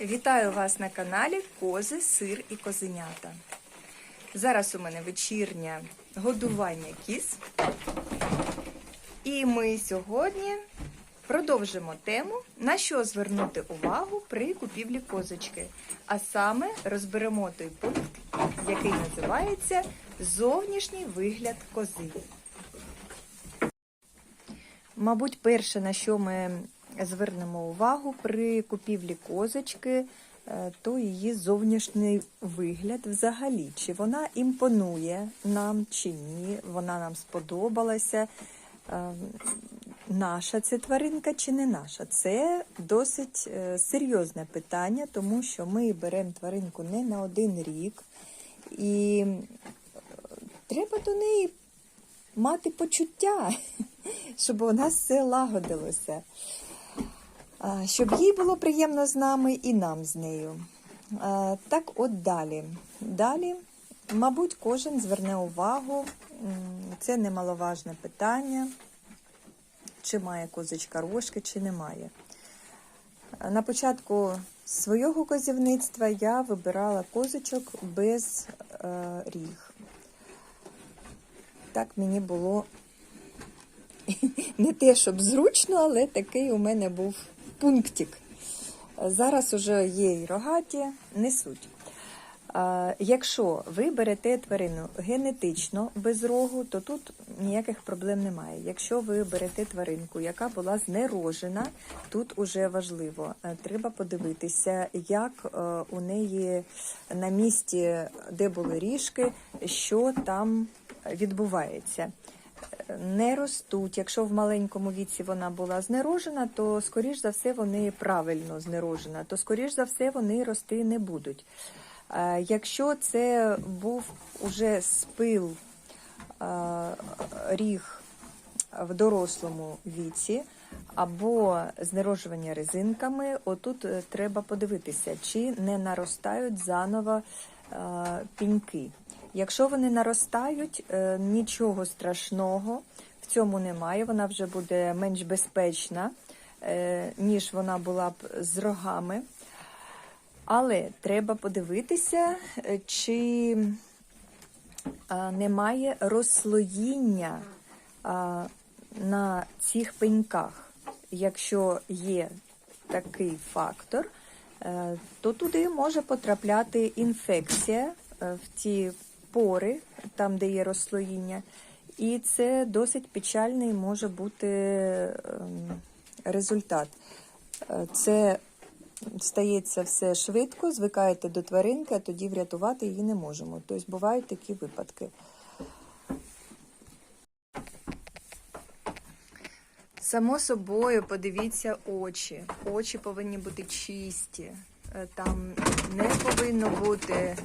Вітаю вас на каналі Кози, Сир і Козенята. Зараз у мене вечірнє годування кіз. І ми сьогодні продовжимо тему, на що звернути увагу при купівлі козочки. А саме розберемо той пункт, який називається Зовнішній вигляд кози. Мабуть, перше, на що ми звернемо увагу при купівлі козочки, е, то її зовнішній вигляд взагалі. Чи вона імпонує нам, чи ні, вона нам сподобалася. Е, Наша це тваринка чи не наша? Це досить е, серйозне питання, тому що ми беремо тваринку не на один рік, і треба до неї мати почуття, щоб у нас все лагодилося, щоб їй було приємно з нами і нам з нею. Так, от далі. Далі, мабуть, кожен зверне увагу. Це немаловажне питання, чи має козочка рожки, чи не має. А, На початку свого козівництва я вибирала козочок без е, ріг. Так мені було не те, щоб зручно, але такий у мене був пунктик. Зараз уже є й рогаті, не суть. Якщо ви берете тварину генетично без рогу, то тут ніяких проблем немає. Якщо ви берете тваринку, яка була знерожена, тут уже важливо. Е, Треба подивитися, як е, у неї на місці, де були ріжки, що там відбувається. Не ростуть. Якщо в маленькому віці вона була знерожена, то скоріш за все вони правильно знерожена, то скоріш за все вони рости не будуть. Е, Якщо це був уже спил е, ріг в дорослому віці або знерожування резинками, отут е, треба подивитися, чи не наростають заново піньки. Якщо вони наростають, е, нічого страшного в цьому немає. Вона вже буде менш безпечна, е, ніж вона була б з рогами. Але треба подивитися, е, чи немає розслоїння на цих пеньках. Якщо є такий фактор, то туди може потрапляти інфекція в ті пори, там, де є розслоїння, і це досить печальний може бути ем, результат. Е, Це стається все швидко, звикаєте до тваринки, а тоді врятувати її не можемо. Тобто бувають такі випадки. Само собою, подивіться очі. Очі повинні бути чисті. Е, Там не повинно бути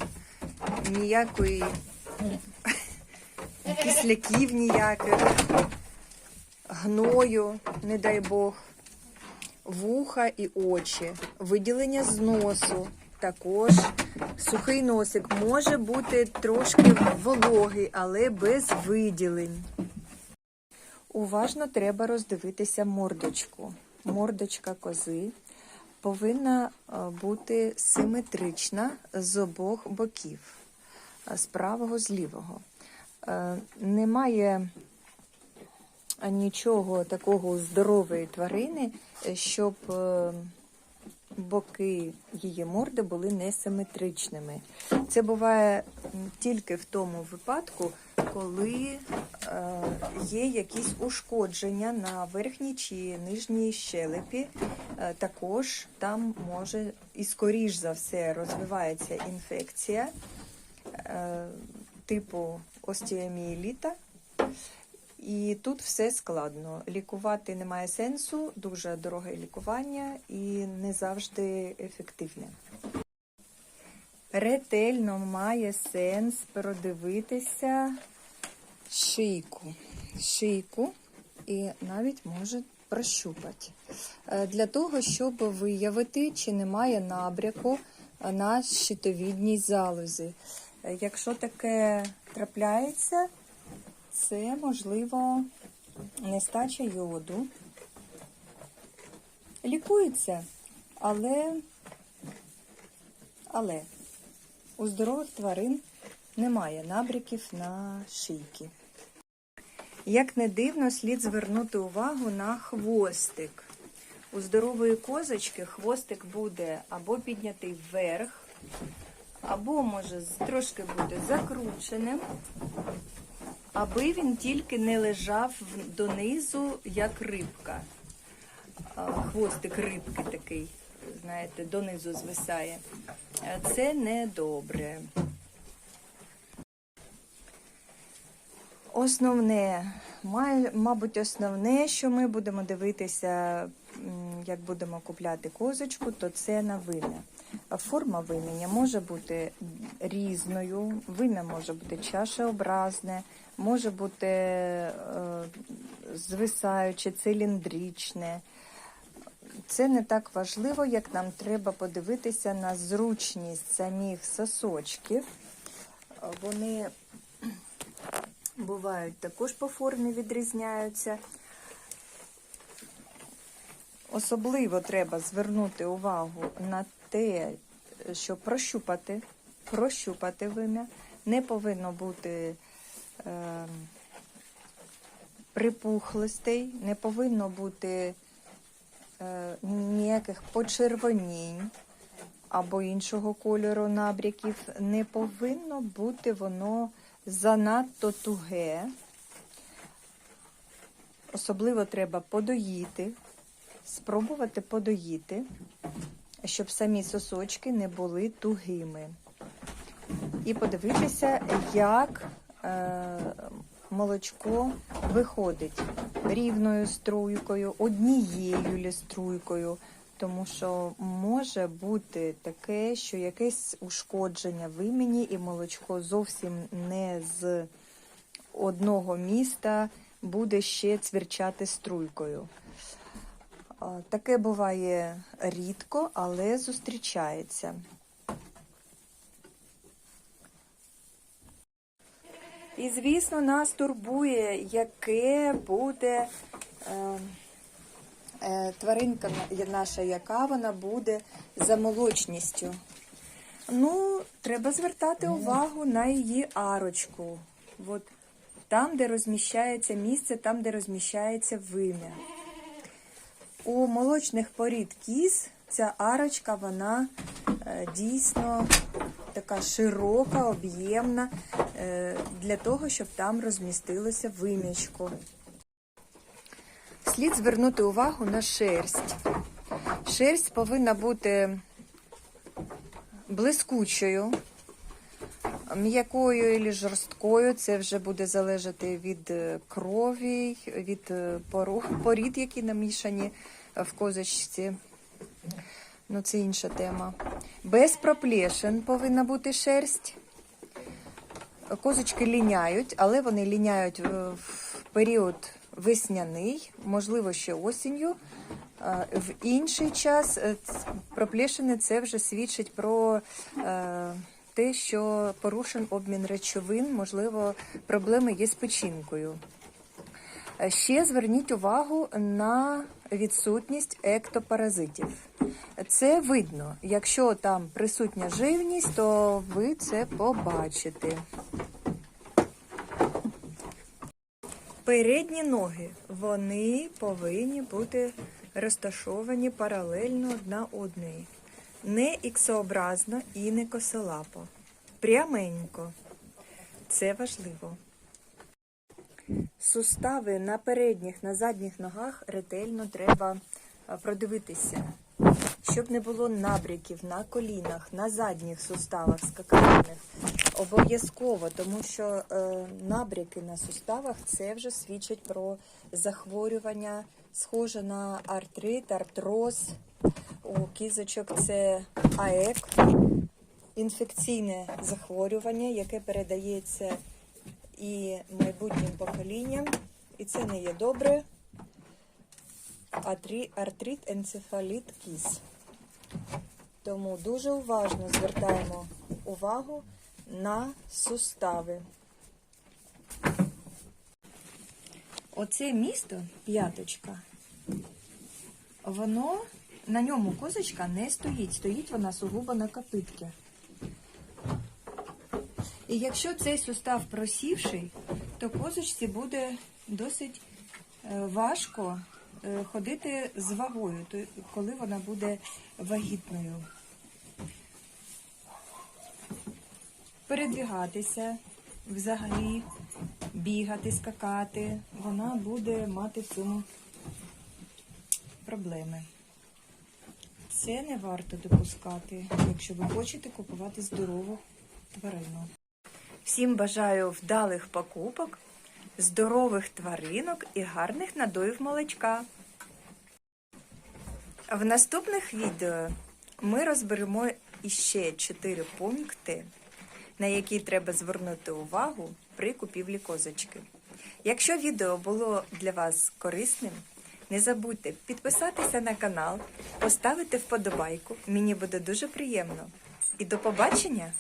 ніякої кисляків ніяких, гною, не дай Бог, вуха і очі, виділення з носу. Також сухий носик може бути трошки вологий, але без виділень. Уважно треба роздивитися мордочку. Мордочка кози повинна е, бути симетрична з обох боків, з правого, з лівого. Е, Немає нічого такого здорової тварини, е, щоб е, боки її морди були несиметричними. Це буває тільки в тому випадку, коли е, є якісь ушкодження на верхній чи нижній щелепі. Е, Також там може і скоріш за все розвивається інфекція е, типу остеоміеліта. І тут все складно. Лікувати немає сенсу, дуже дороге лікування і не завжди ефективне. Ретельно має сенс продивитися шийку. Шийку і навіть може прощупати. Е, Для того, щоб виявити, чи немає набряку на щитовідній залозі. Якщо таке трапляється, це можливо нестача йоду. Лікується, але Але у здорових тварин немає набряків на шийки. Як не дивно, слід звернути увагу на хвостик. У здорової козочки хвостик буде або піднятий вверх, або може трошки буде закрученим, аби він тільки не лежав донизу, як рибка. Хвостик рибки такий, знаєте, донизу звисає. Це не добре. Основне, мабуть, основне, що ми будемо дивитися, як будемо купляти козочку, то це на вим'я. А Форма вим'я може бути різною, вим'я може бути чашеобразне, може бути е, звисаюче, циліндричне. Це не так важливо, як нам треба подивитися на зручність самих сосочків. Вони бувають також по формі відрізняються. Особливо треба звернути увагу на те, що прощупати, прощупати вим'я. Не повинно бути е, припухлостей, не повинно бути е, ніяких почервонінь або іншого кольору набряків. Не повинно бути воно занадто туге. Особливо треба подоїти, спробувати подоїти, щоб самі сосочки не були тугими. І подивитися, як е, молочко виходить рівною струйкою, однією лі струйкою, тому що може бути таке, що якесь ушкодження в імені, і молочко зовсім не з одного міста буде ще цвірчати струйкою. Таке буває рідко, але зустрічається. І, звісно, нас турбує, яке буде е, е, тваринка наша, яка вона буде за молочністю. Ну, треба звертати увагу на її арочку. От там, де розміщається місце, там, де розміщається вим'я. У молочних порід кіз ця арочка, вона е, дійсно така широка, об'ємна, е, для того, щоб там розмістилося вим'ячко. Слід звернути увагу на шерсть. Шерсть повинна бути блискучою, м'якою і жорсткою. Це вже буде залежати від е, крові, від е, порід, які намішані в козочці. Ну, це інша тема. Без проплешин повинна бути шерсть. Козочки ліняють, але вони ліняють е, в період весняний, можливо, ще осінню. В інший час проплешини це вже свідчить про те, що порушен обмін речовин, можливо, проблеми є з печінкою. Е, Ще зверніть увагу на відсутність ектопаразитів. Це видно. Якщо там присутня живність, то ви це побачите. Передні ноги вони повинні бути розташовані паралельно одна одній. Не іксообразно і не косолапо. Пряменько. Це важливо. Сустави на передніх, на задніх ногах ретельно треба продивитися, щоб не було набряків на колінах, на задніх суставах скакальних. Обов'язково, тому що е, набряки на суставах це вже свідчить про захворювання, схоже на артрит, артроз. У кізочок це АЕК, інфекційне захворювання, яке передається і майбутнім поколінням, і це не є добре. Артрит, енцефаліт, кіз. Тому дуже уважно звертаємо увагу на сустави. Оце місто, п'яточка, воно на ньому козочка не стоїть, стоїть вона сугубо на копитки. І якщо цей сустав просівший, то козочці буде досить е, важко е, ходити з вагою, коли вона буде вагітною. Передвігатися взагалі, бігати, скакати, вона буде мати в цьому проблеми. Це не варто допускати, якщо ви хочете купувати здорову тварину. Всім бажаю вдалих покупок, здорових тваринок і гарних надоїв молочка. В наступних відео ми розберемо іще 4 пункти, на які треба звернути увагу при купівлі козочки. Якщо відео було для вас корисним, не забудьте підписатися на канал, поставити вподобайку. Мені буде дуже приємно. І до побачення!